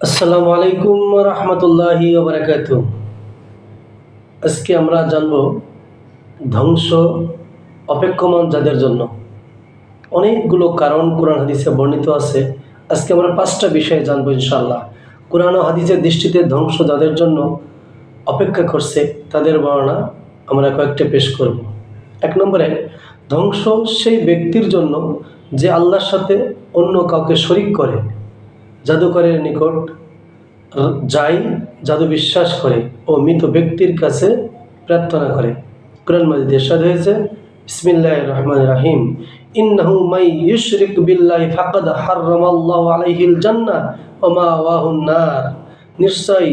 আসসালামু আলাইকুম রহমতুল্লাহি ওবরাকাত আজকে আমরা জানব ধ্বংস অপেক্ষমান যাদের জন্য। অনেকগুলো কারণ কোরআন হাদিসে বর্ণিত আছে। আজকে আমরা পাঁচটা বিষয়ে জানব ইনশাল্লাহ কোরআন হাদিসের দৃষ্টিতে ধ্বংস যাদের জন্য অপেক্ষা করছে, তাদের বর্ণনা আমরা কয়েকটা পেশ করব। এক নম্বরে, ধ্বংস সেই ব্যক্তির জন্য যে আল্লাহর সাথে অন্য কাউকে শরিক করে। জাদুকরের নিকট যাই জাদু বিশ্বাস করে ও মৃত ব্যক্তির কাছে প্রার্থনা করে। কোরআন মাজিদ এরশাদ হয়েছে বিসমিল্লাহ রহমান রাহিম। ইন্নাহু মাই ইউশরিক বিল্লাহি ফাকাদ হাররামাল্লাহু আলাইহিল জান্নাহ ওয়া মাওয়াহুন নার। নিশ্চয়ই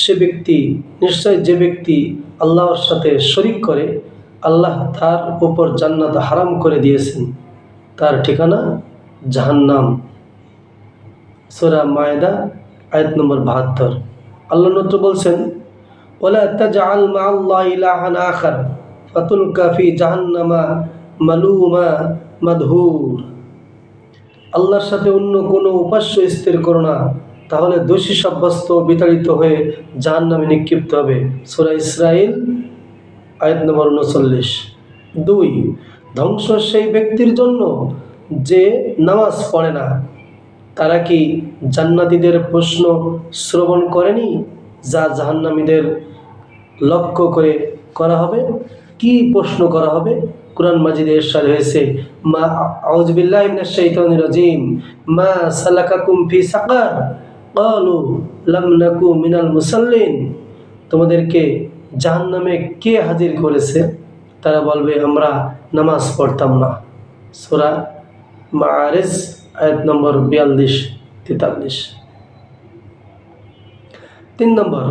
সে ব্যক্তি, নিশ্চয় যে ব্যক্তি আল্লাহর সাথে শরিক করে, আল্লাহ তার উপর জান্নাত হারাম করে দিয়েছেন। তার ঠিকানা জাহান্নাম। সুরা মায়দা, আয়াত নম্বর বাহাত্তর। আল্লাহ নত্র বলছেন, ওলা তাজআল মাআল্লাহ ইলাহান আখার, ফাতুলকা ফি জাহান্নামা মালুমা আল্লাহর সাথে অন্য কোনো উপাস্য স্থির করো না, তাহলে দোষী সাব্যস্ত বিতাড়িত হয়ে জাহান্নামে নিক্ষিপ্ত হবে। সূরা ইসরাইল, আয়াত নম্বর উনচল্লিশ। দুই, ধ্বংস সেই ব্যক্তির জন্য যে নামাজ পড়ে না তারা কি জান্নাতীদের প্রশ্ন শ্রবণ করেনি, যা জাহান্নামীদের লক্ষ্য করে করা হবে? কি প্রশ্ন করা হবে? কোরআন মাজিদে এরশাদ হয়েছে, মা আউযুবিল্লাহি মিনাশ শাইতানির রাজিম, মা সালাকাকুম ফি সাকার, ক্বালু লাম নাকু মিনাল মুসাল্লিন। তোমাদেরকে জাহান্নামে কে হাজির করেছে? তারা বলবে, আমরা নামাজ পড়তাম না। সূরা মাআরিজ আয়াত নম্বর বিয়াল্লিশ, তেতাল্লিশ। তিন নম্বর,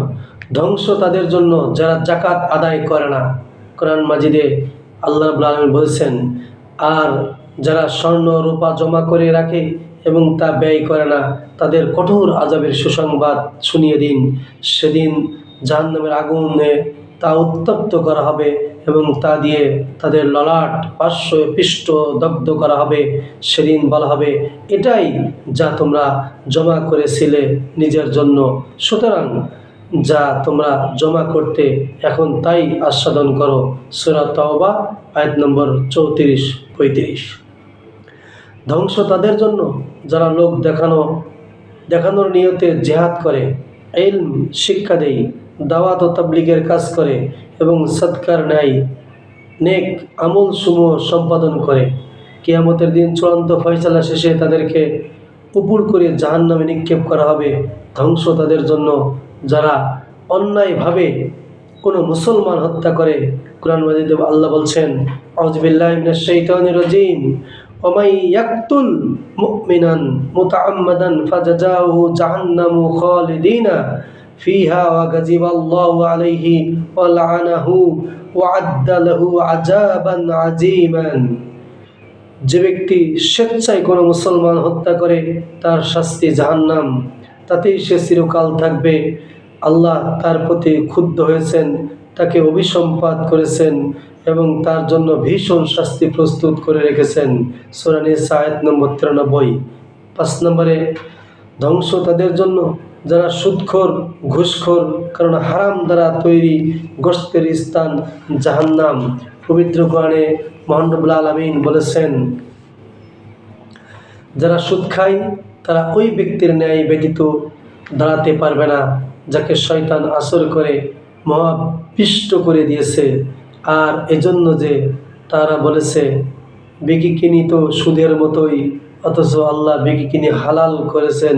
ধ্বংস তাদের জন্য যারা জাকাত আদায় করে না। কোরআন মাজিদে আল্লাহ আলামিন বলছেন, আর যারা স্বর্ণ, রূপা জমা করে রাখে এবং তা ব্যয় করে না, তাদের কঠোর আজাবের সুসংবাদ শুনিয়ে দিন। সেদিন জাহান্নামের আগুনে তা উত্তপ্ত করা হবে এবং তা দিয়ে তাদের ললাট, পার্শ্ব পৃষ্ঠ দগ্ধ করা হবে, সেদিন বলা হবে, এটাই যা তোমরা জমা করেছিলে নিজের জন্য। সুতরাং যা তোমরা জমা করতে এখন তাই আস্বাদন করো। সুরা তওবা, আয়াত নম্বর চৌত্রিশ, পঁয়ত্রিশ। ধ্বংস তাদের জন্য, যারা লোক দেখানো, দেখানোর নিয়তে জেহাদ করে। এলম শিক্ষা দেয় দাওয়াত ও তাবলিগের কাজ করে এবং সৎকার নেয় নেক আমল সমূহ সম্পাদন করে। কেয়ামতের দিন চূড়ান্ত ফয়সালা শেষে তাদেরকে উপর করে জাহান নামে নিক্ষেপ করা হবে। ধ্বংস তাদের জন্য। যারা অন্যায়ভাবে কোনো মুসলমান হত্যা করে, কোরআন মাজিদে আল্লাহ বলছেন রাজিম। ওমাই ইয়াকতুল জাহান্নামু গাযিবাল্লাহু আলাইহি ওয়া লাআনাহু ওয়া আদ্দা লাহু আযাবান আযীমান। যে ব্যক্তি স্বেচ্ছায় কোনো মুসলমান হত্যা করে, তার শাস্তি জাহান্নাম। তাতেই সে চিরকাল থাকবে। আল্লাহ তার প্রতি ক্ষুব্ধ হয়েছেন, তাকে অভিসম্পাদ করেছেন এবং তার জন্য ভীষণ শাস্তি প্রস্তুত করে রেখেছেন। সোরানি সায়ত নম্বর তিরানব্বই। পাঁচ নম্বরে, ধ্বংস তাদের জন্য যারা সুদখোর, ঘুষখোর, কারণ হারাম দ্বারা তৈরি গোস্তের স্থান জাহান্নাম। পবিত্র কোরআনে মহানবুল আলমিন বলেছেন, যারা সুদ খায়, তারা ওই ব্যক্তির ন্যায় ব্যতীত দাঁড়াতে পারবে না, যাকে শয়তান আসর করে মহাপিষ্ট করে দিয়েছে। আর এজন্য যে তারা বলেছে বিকিকিনি তো সুদের মতোই, অথচ আল্লাহ বিকিকিনি হালাল করেছেন।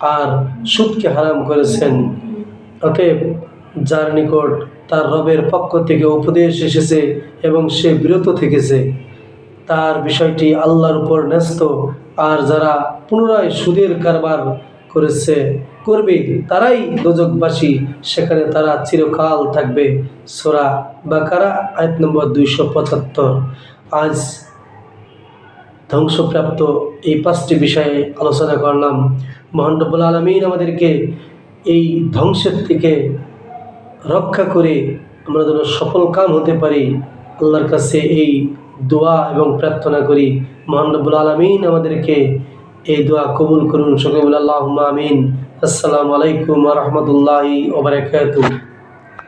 আর সুদকে হারাম করেছেন। অতএব যার নিকট তার রবের পক্ষ থেকে উপদেশ এসেছে এবং সে বিরত থেকেছে, তার বিষয়টি আল্লাহর উপর ন্যস্ত। আর যারা পুনরায় সুদের কারবার করেছে, করবে তারাই দোজকবাসী সেখানে তারা চিরকাল থাকবে। সোরা বা কারা আয়াত নম্বর দুইশো পঁচাত্তর। আজ ধ্বংসপ্রাপ্ত এই পাঁচটি বিষয়ে আলোচনা করলাম। মহানবুল আলমিন আমাদেরকে এই ধ্বংসের থেকে রক্ষা করে আমরা যেন সফল কাম হতে পারি। আল্লাহর কাছে এই দোয়া এবং প্রার্থনা করি। মহানবুল আলমিন আমাদেরকে এই দোয়া কবুল করুন। সকিবুল বলে আল্লাহ আমিন। আসসালামু আলাইকুম রহমতুল্লাহি ওবরাকাতুহ